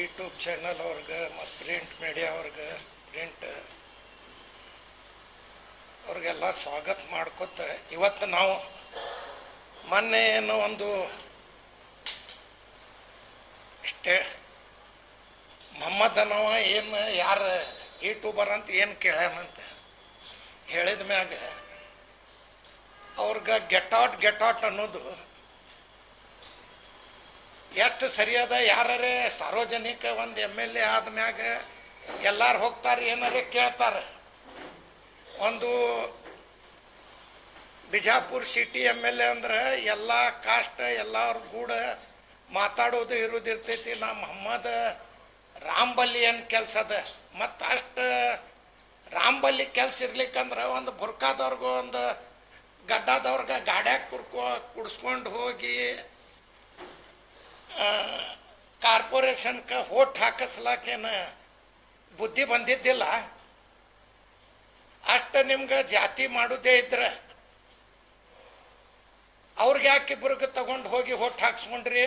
YouTube channel ಅವ್ರಿಗೆ, ಮತ್ತು print media ಅವ್ರಿಗೆ ಪ್ರಿಂಟ್ ಅವ್ರಿಗೆಲ್ಲ ಸ್ವಾಗತ ಮಾಡ್ಕೊತ, ಇವತ್ತು ನಾವು ಮೊನ್ನೆ ಏನೋ ಒಂದು ಸ್ಟೇ ಮೊಹಮ್ಮದ್ ಏನು ಯಾರು ಯೂಟ್ಯೂಬರ್ ಅಂತ ಏನು ಕೇಳ್ಯಾನಂತ ಹೇಳಿದ ಮ್ಯಾಗ ಅವ್ರಿಗೆ ಗೆಟ್ ಔಟ್ ಗೆಟ್ ಔಟ್ ಅನ್ನೋದು ಎಷ್ಟು ಸರಿಯಾದ? ಯಾರೇ ಸಾರ್ವಜನಿಕ ಒಂದು ಎಂ ಎಲ್ ಎ ಆದ್ಮ್ಯಾಗ ಎಲ್ಲಾರು ಹೋಗ್ತಾರೆ, ಏನಾರೇ ಕೇಳ್ತಾರೆ. ಒಂದು Bijapur city M L A ಅಂದ್ರೆ ಎಲ್ಲ ಕಾಸ್ಟ್, ಎಲ್ಲರ ಕೂಡ ಮಾತಾಡೋದು ಇರೋದಿರ್ತೈತಿ ನಾ ಮೊಹಮ್ಮದ್ ರಾಂಬಲ್ಲಿ ಏನು ಕೆಲಸ ಅದ? ಮತ್ತು ಅಷ್ಟು ರಾಂಬಲ್ಲಿ ಕೆಲಸ ಇರ್ಲಿಕ್ಕಂದ್ರೆ ಒಂದು ಬುರ್ಕಾದವ್ರಿಗೂ ಒಂದು ಗಡ್ಡದವ್ರಿಗೆ ಗಾಡ್ಯಾಗ ಕುರ್ಕೋ ಕುಡಿಸ್ಕೊಂಡು ಹೋಗಿ ಕಾರ್ಪೊರೇಷನ್ಗೆ ಹೋಟ್ ಹಾಕಿಸ್ಲಾಕೇನು ಬುದ್ಧಿ ಬಂದಿದ್ದಿಲ್ಲ. ಅಷ್ಟು ನಿಮ್ಗೆ ಜಾತಿ ಮಾಡೋದೇ ಇದ್ರೆ. ಅವ್ರಿಗೆ ಯಾಕೆ ಇಬ್ಬರಿಗೆ ತಗೊಂಡು ಹೋಗಿ ಹೊಟ್ಟು ಹಾಕ್ಸ್ಕೊಂಡ್ರಿ?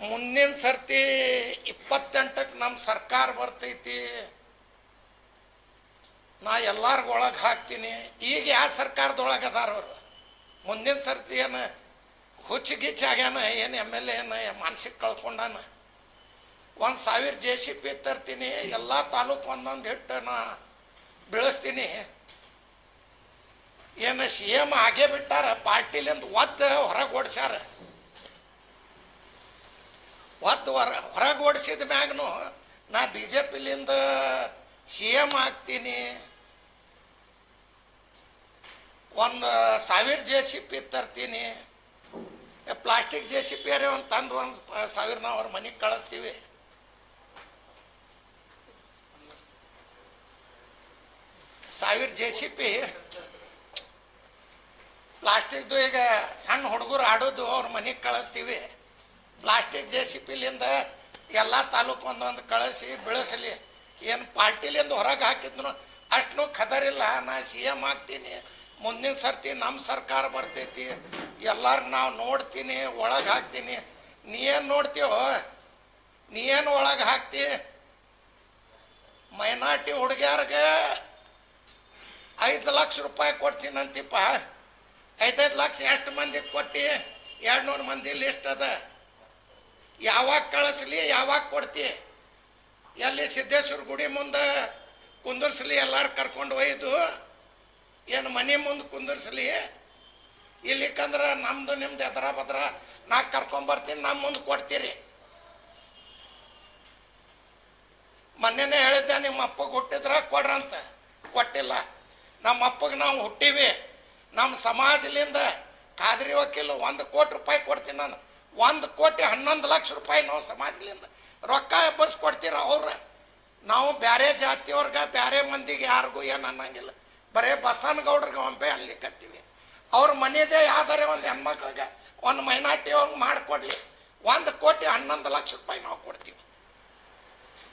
ಮುಂದಿನ ಸರ್ತಿ ಇಪ್ಪತ್ತೆಂಟಕ್ಕೆ ನಮ್ಮ ಸರ್ಕಾರ ಬರ್ತೈತಿ. ನಾ ಎಲ್ಲಾರ್ಗೊಳಗೆ ಹಾಕ್ತೀನಿ. ಈಗ ಯಾವ ಸರ್ಕಾರದೊಳಗೆ ಅದಾರ ಮುಂದಿನ ಸರ್ತಿ ಏನು ಹುಚ್ಚು ಗಿಚ್ಚ ಆಗ್ಯಾನ ಏನು ಎಂ ಎಲ್ ಎನ ಮಾನಸಿಕ ಕಳ್ಕೊಂಡಾನ. ಒಂದು ಸಾವಿರ ಜೆ ಸಿ ಪಿ ತರ್ತೀನಿ, ಎಲ್ಲ ತಾಲೂಕು ಒಂದೊಂದು ಹಿಟ್ಟು ನಾ ಬೆಳೆಸ್ತೀನಿ. ಏನು ಸಿ ಎಂ ಆಗೇ ಬಿಟ್ಟಾರ, ಪಾರ್ಟಿಲಿಂದ ಒತ್ತು ಹೊರಗೆ ಓಡಿಸ್ಯಾರ. ಒತ್ತು ಹೊರ, ಹೊರಗೆ ಓಡಿಸಿದ ಮ್ಯಾಗನು, ನಾ ಬಿ ಜೆ ಪಿಲಿಂದ ಸಿ ಎಂ ಆಗ್ತೀನಿ. ಒಂದು ಸಾವಿರ ಜೆ ಸಿ ಪಿ ತರ್ತೀನಿ. ಪ್ಲಾಸ್ಟಿಕ್ ಜೆ ಸಿ ಅರೆ ಒಂದು ತಂದು ಒಂದು ಸಾವಿರ ನಾವು ಅವ್ರ ಮನೆಗೆ ಕಳಿಸ್ತೀವಿ. ಸಾವಿರ ಜೆ ಸಿ ಪಿ ಪ್ಲಾಸ್ಟಿಕ್ದು ಈಗ ಸಣ್ಣ ಹುಡುಗರು ಆಡೋದು ಅವ್ರ ಮನೆಗೆ ಕಳಿಸ್ತೀವಿ. ಪ್ಲಾಸ್ಟಿಕ್ ಜೆ ಸಿ ಪಿಲಿಂದ ಎಲ್ಲ ತಾಲೂಕು ಒಂದೊಂದು ಕಳಿಸಿ ಬೆಳೆಸಲಿ. ಏನು ಪಾರ್ಟಿಲಿಂದ ಹೊರಗೆ ಹಾಕಿದ್ನು ಅಷ್ಟು ಖದರಿಲ್ಲ. ನಾ ಸಿ ಎಂ ಆಗ್ತೀನಿ. ಮುಂದಿನ ಸರ್ತಿ ನಮ್ಮ ಸರ್ಕಾರ ಬರ್ತೈತಿ. ಎಲ್ಲಾರು ನಾವು ನೋಡ್ತೀನಿ, ಒಳಗೆ ಹಾಕ್ತೀನಿ. ನೀ ಏನು ನೋಡ್ತೀವೋ ನೀ ಏನು ಒಳಗೆ ಹಾಕ್ತಿ? ಮೈನಾರಿಟಿ ಹುಡುಗ್ಯಾರಿಗೆ ಐದು ಲಕ್ಷ ರೂಪಾಯಿ ಕೊಡ್ತೀನಂತಿಪ್ಪ. ಐದೈದು ಲಕ್ಷ ಎಷ್ಟು ಮಂದಿಗೆ ಕೊಟ್ಟು? ಎರಡು ನೂರು ಮಂದಿ ಲಿಸ್ಟ್ ಅದ. ಯಾವಾಗ ಕಳಿಸ್ಲಿ, ಯಾವಾಗ ಕೊಡ್ತಿ? ಎಲ್ಲಿ ಸಿದ್ದೇಶ್ವರ ಗುಡಿ ಮುಂದೆ ಕುಂದರ್ಸಲಿ ಎಲ್ಲಾರು ಕರ್ಕೊಂಡು ಒಯ್ದು? ಏನು ಮನೆ ಮುಂದೆ ಕುಂದರ್ಸ್ಲಿ? ಇಲ್ಲಿಕಂದ್ರೆ ನಮ್ದು ನಿಮ್ದು ಎದ್ರ ಬದ್ರ, ನಾ ಕರ್ಕೊಂಬರ್ತೀನಿ ನಮ್ಮ ಮುಂದೆ ಕೊಡ್ತೀರಿ. ಮೊನ್ನೆನೇ ಹೇಳಿದ್ದೆ, ನಿಮ್ಮ ಅಪ್ಪಗೆ ಹುಟ್ಟಿದ್ರ ಕೊಡ್ರಂತ. ಕೊಟ್ಟಿಲ್ಲ. ನಮ್ಮ ಅಪ್ಪಗೆ ನಾವು ಹುಟ್ಟಿವಿ. ನಮ್ಮ ಸಮಾಜಲಿಂದ ಖಾದ್ರಿ ವಕೀಲ ಒಂದು ಕೋಟಿ ರೂಪಾಯಿ ಕೊಡ್ತೀನಿ ನಾನು. ಒಂದು ಕೋಟಿ ಹನ್ನೊಂದು ಲಕ್ಷ ರೂಪಾಯಿ ನಾವು ಸಮಾಜಲಿಂದ ರೊಕ್ಕ ಎಬ್ಬಸ್ ಕೊಡ್ತೀರ ಅವ್ರ? ನಾವು ಬೇರೆ ಜಾತಿಯವ್ರಿಗೆ ಬೇರೆ ಮಂದಿಗೆ ಯಾರಿಗೂ ಏನು ಅನ್ನಂಗಿಲ್ಲ. ಬರೇ ಬಸನಗೌಡ್ರಿಗೆ ಒಂಬೆ ಅಲ್ಲಿ ಕತ್ತೀವಿ. ಅವ್ರ ಮನೆಯದೇ ಯಾವ್ದಾರೆ ಒಂದು ಹೆಣ್ಮಕ್ಳಿಗೆ. ಒಂದು ಮೈನಾರ್ಟಿ ಅವ್ರಿಗೆ ಮಾಡಿಕೊಡ್ಲಿ. ಒಂದು ಕೋಟಿ ಹನ್ನೊಂದು ಲಕ್ಷ ರೂಪಾಯಿ ನಾವು ಕೊಡ್ತೀವಿ.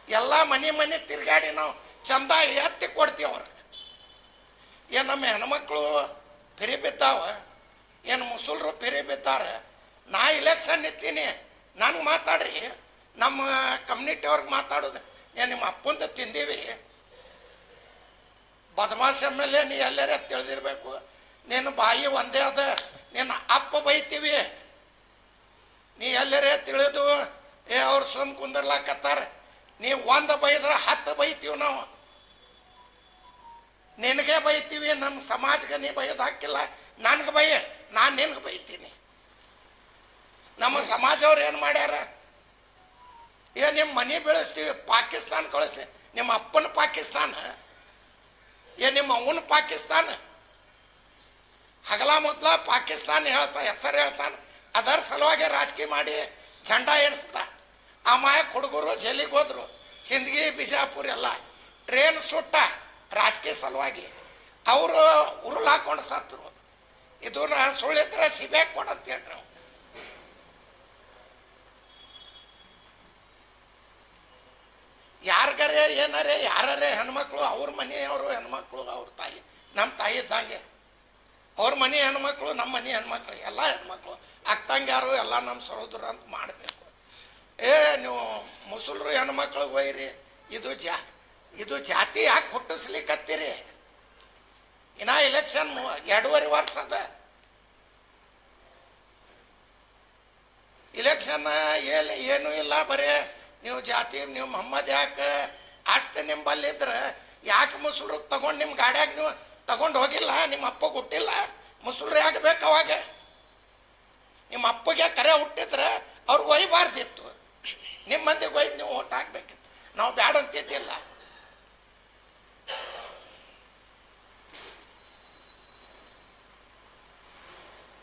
ಎಲ್ಲ ಮನೆ ಮನೆ ತಿರುಗಾಡಿ ನಾವು ಚಂದ ಎತ್ತಿ ಕೊಡ್ತೀವಿ ಅವ್ರಿಗೆ ಏನು ನಮ್ಮ ಹೆಣ್ಮಕ್ಳು ಫಿರಿ ಬಿದ್ದಾವ? ಏನು ಮುಸುಲ್ರು ಫಿರಿ ಬಿದ್ದಾರ? ನಾ ಇಲೆಕ್ಷನ್ ಇತ್ತೀನಿ ನಂಗೆ ಮಾತಾಡ್ರಿ. ನಮ್ಮ ಕಮ್ಯುನಿಟಿ ಅವ್ರಿಗೆ ಮಾತಾಡೋದು. ಏನು ನಿಮ್ಮ ಅಪ್ಪಂದು ತಿಂದೀವಿ? ಬದಮಾಸ ಎಂ ಎಲ್ ಎ ನೀ ಎಲ್ಲರೇ ತಿಳಿದಿರ್ಬೇಕು. ನಿನ್ನ ಬಾಯಿ ಒಂದೇ ಅದ. ನಿನ್ನ ಅಪ್ಪ ಬೈತೀವಿ. ನೀ ಎಲ್ಲರೇ ತಿಳಿದು, ಏ, ಅವ್ರು ಸುಮ್ ಕುಂದರ್ಲಾಕತ್ತಾರ. ನೀ ಒಂದು ಬೈದ್ರೆ ಹತ್ತು ಬೈತೀವಿ ನಾವು. ನಿನಗೆ ಬೈತೀವಿ ನಮ್ಮ ಸಮಾಜಕ್ಕೆ ನೀ ಬೈಯೋದು ಹಾಕಿಲ್ಲ. ನನಗೆ ಬೈ, ನಾನು ನಿನಗೆ ಬೈತೀನಿ. ನಮ್ಮ ಸಮಾಜವ್ರು ಏನು ಮಾಡ್ಯಾರ? ಏ ನಿಮ್ಮ ಮನೆ ಬೆಳೆಸ್ತೀವಿ, ಪಾಕಿಸ್ತಾನ ಕಳಿಸ್ತೀವಿ ನಿಮ್ಮ ಅಪ್ಪನ ಪಾಕಿಸ್ತಾನ? ಏ, ನಿಮ್ಮ ಅವನ ಪಾಕಿಸ್ತಾನ? ಹಗಲ ಮೊದ್ಲ ಪಾಕಿಸ್ತಾನ ಹೇಳ್ತಾ ಹೆಸರು ಹೇಳ್ತಾನೆ ಅದರ ಸಲುವಾಗಿ ರಾಜಕೀಯ ಮಾಡಿ ಝಂಡ ಏರ್ಸ್ತ. ಆ ಮಾಯ ಹುಡುಗರು ಜೈಲಿಗೆ ಹೋದ್ರು. ಸಿಂದಗಿ, ಬಿಜಾಪುರ ಎಲ್ಲ. ಟ್ರೇನ್ ಸುಟ್ಟ ರಾಜಕೀಯ ಸಲುವಾಗಿ. ಅವರು ಉರುಳು ಹಾಕೊಂಡು ಸತ್ರು ಇದು ನಾನು ಸುಳ್ಳಿದ್ರೆ ಸಿಬೆ ಕೊಡಂತೇಳಿ ನಾವು ಯಾರಿಗಾರೇ, ಏನಾರೇ ಯಾರೇ ಹೆಣ್ಮಕ್ಳು, ಅವ್ರ ಮನೆಯವರು ಹೆಣ್ಮಕ್ಳು, ಅವ್ರ ತಾಯಿ ನಮ್ಮ ತಾಯಿ ಇದ್ದಂಗೆ. ಅವ್ರ ಮನೆ ಹೆಣ್ಮಕ್ಳು, ನಮ್ಮ ಮನೆ ಹೆಣ್ಮಕ್ಳು, ಎಲ್ಲ ಹೆಣ್ಮಕ್ಳು ಅಕ್ಕಂಗ್ಯಾರು ಎಲ್ಲ ನಮ್ಮ ಸಹೋದರ ಅಂತ ಮಾಡಬೇಕು. ಏ, ನೀವು ಮುಸಲ್ರು ಹೆಣ್ಮಕ್ಳಿಗೆ ಒಯ್ರಿ, ಇದು ಜಾ, ಇದು ಜಾತಿ ಯಾಕೆ ಹುಟ್ಟಿಸ್ಲಿಕ್ಕತ್ತೀರಿ ಇನ್ನ ಎಲೆಕ್ಷನ್ ಎರಡೂವರೆ ವರ್ಷ ಅದ. ಇಲೆಕ್ಷನ್ ಏನು, ಏನೂ ಇಲ್ಲ ಬರೇ, ನೀವು ಜಾತಿ, ನೀವು ಮೊಹಮ್ಮದ್ ಯಾಕೆ ಅಷ್ಟು ನಿಂಬಲ್ಲಿದ್ರೆ, ಯಾಕೆ ಮುಸುಲ್ರು ತಗೊಂಡು ನಿಮ್ಮ ಗಾಡ್ಯಾಗ ನೀವು ತಗೊಂಡು ಹೋಗಿಲ್ಲ ನಿಮ್ಮ ಅಪ್ಪ ಹುಟ್ಟಿಲ್ಲ ಮುಸುಲ್ರು ಆಗಬೇಕು ಬೇಕು ಅವಾಗ. ನಿಮ್ಮ ಅಪ್ಪಗೆ ಕರೆ ಹುಟ್ಟಿದ್ರೆ ಅವ್ರಿಗೆ ಒಯ್ಬಾರ್ದಿತ್ತು. ನಿಮ್ಮ ಮಂದಿಗೆ ಒಯ್ದು ನೀವು ಓಟ್ ಹಾಕ್ಬೇಕಿತ್ತು. ನಾವು ಬ್ಯಾಡ ಅಂತಿದ್ದಿಲ್ಲ.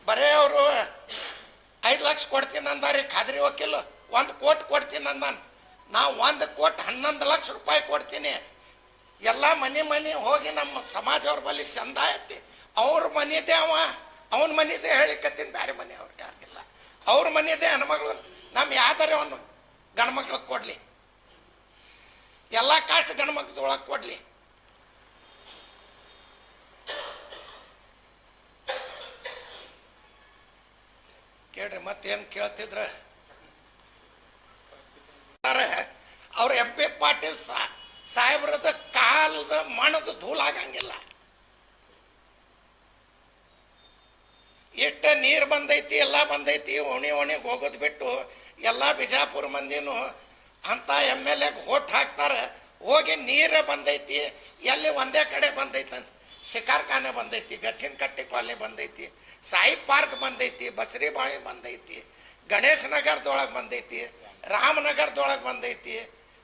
ಬರೇ ಅವರು, ಐದು ಲಕ್ಷ ಕೊಡ್ತೀನಿ ಅಂದಾರಿ, ಖಾದ್ರಿ ವಕೀಲು, ಒಂದು ಕೋಟಿ ಕೊಡ್ತೀನಿ ಅಂದಾನ. ನಾವು ಒಂದು ಕೋಟಿ ಹನ್ನೊಂದು ಲಕ್ಷ ರೂಪಾಯಿ ಕೊಡ್ತೀನಿ. ಎಲ್ಲ ಮನೆ ಮನೆ ಹೋಗಿ ನಮ್ಮ ಸಮಾಜ ಅವ್ರ ಬಳಿ ಚಂದ ಐತಿ. ಅವ್ರ ಮನೆದೇ ಅವ. ಅವನ ಮನೆದೇ ಹೇಳಿಕತ್ತೀನಿ ಬೇರೆ ಮನೆ ಅವ್ರಿಗೆ ಯಾರಿಗಿಲ್ಲ. ಅವ್ರ ಮನೆದೇ ಹೆಣ್ಮಗಳು ನಮ್ಮ ಯಾವ್ದಾರೆ ಅವನು ಗಂಡ್ಮಕ್ಳಿಗೆ ಕೊಡಲಿ. ಎಲ್ಲ ಕಾಸ್ಟ್ ಗಂಡ್ಮಕ್ಳದೊಳಗೆ ಕೊಡಲಿ. ಕೇಳ್ರಿ, ಮತ್ತೇನು ಕೇಳ್ತಿದ್ರ? ಅವ್ರ ಎಂ ಪಿ ಪಾಟೀಲ್ ಸಾ ಸಾಹೇಬ್ರದ ಕಾಲದ ಮಣದ ಧೂಳಾಗಂಗಿಲ್ಲ ಇಷ್ಟ ನೀರು ಬಂದೈತಿ, ಎಲ್ಲ ಬಂದೈತಿ, ಓಣಿ ಓಣಿಗೆ ಹೋಗೋದು ಬಿಟ್ಟು ಎಲ್ಲ ಬಿಜಾಪುರ ಮಂದಿನೂ ಅಂತ ಎಂ ಎಲ್ ಎಗೆ ಹೋಟ್ ಹಾಕ್ತಾರೆ. ಹೋಗಿ ನೀರು ಬಂದೈತಿ, ಎಲ್ಲಿ ಒಂದೇ ಕಡೆ ಬಂದೈತಿ ಅಂತ. ಶಿಕಾರ್ಖಾನೆ ಬಂದೈತಿ ಗಚ್ಚಿನ ಕಟ್ಟಿ ಕಾಲನಿ ಬಂದೈತಿ ಸಾಯಿ ಪಾರ್ಕ್ ಬಂದೈತಿ, ಬಸರಿಬಾವಿ ಬಂದೈತಿ, ಗಣೇಶ್ ನಗರದೊಳಗೆ ಬಂದೈತಿ, ರಾಮನಗರದೊಳಗೆ ಬಂದೈತಿ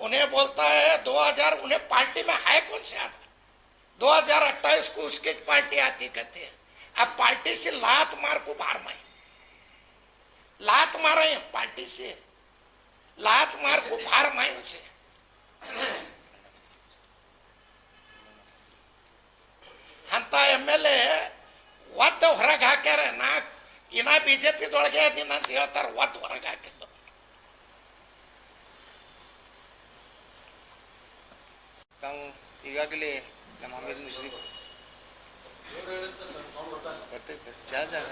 उन्हें बोलता है 2000 उन्हें पार्टी में है कौन सा 2028 को उसकी पार्टी आती कहते हैं अब पार्टी से लात मार को बाहर में लात मारे हैं पार्टी से लात मार को बाहर में उसे ಅಂತ ಎಮ್ ಎಲ್ ಎ ಒದ್ದು ಹೊರಗೆ ಹಾಕ್ಯಾರ ನಾ ಇನ್ನ ಬಿ ಜೆ ಪಿದೊಳಗೆ ಅದೀನಿ ಅಂತ ಹೇಳ್ತಾರೆ ಒದ್ದು ಹೊರಗೆ ಹಾಕಿದ್ದು ಈಗಾಗಲೇ ನಮ್ಮ ಅಮೀರ್ ಮಿಶ್ರಿ ಬರ್ತೈತೆ. ಚಾರ್ಜ್ ಆಗ